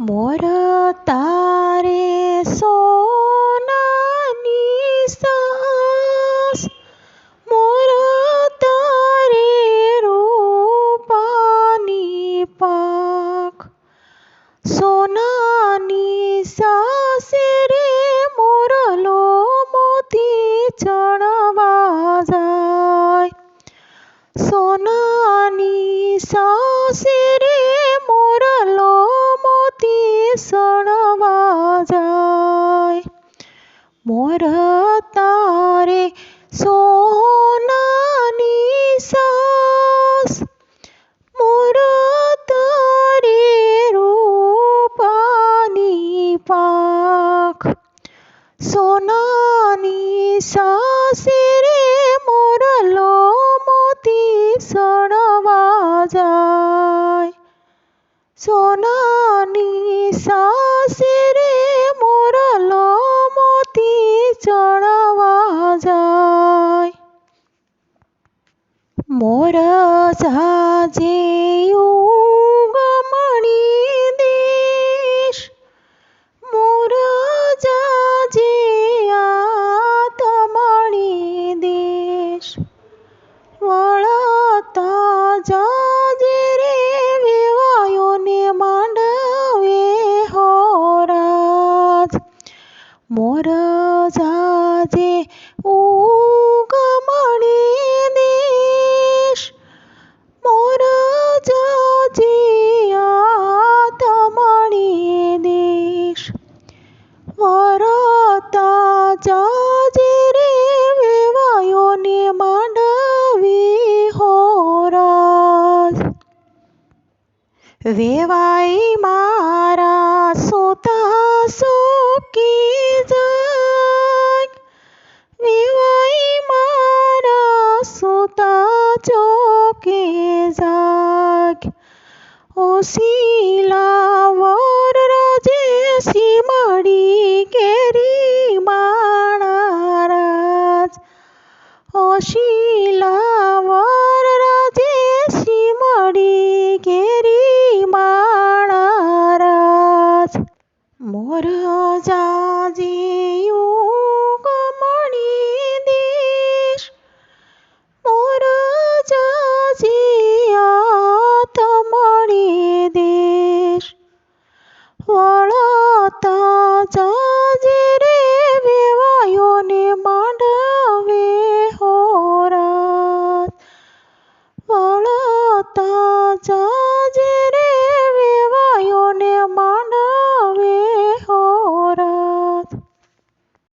मोर तारे सो সোনা বাজায় মোর তারে সোনানি সাস মোর তারে রূপানি পাখ সোনানি সাসের মোর লোমতি সোনা বাজায় সোনা নিশ্বাসে রে মোরল মতি চড়াওয়া যায় মোরা সাজে উগমণি দেশ মোরা সাজে আতমণি দেশ ওড়া তা મોર જાજે ઉગમણી દેશ મોર જાજે આતમણી દેશ વરતા જાજે રે વેવાયોને માંડવી હોરાજ વેવાઈ મારા তা চোখে যাক ওসিলা cocok.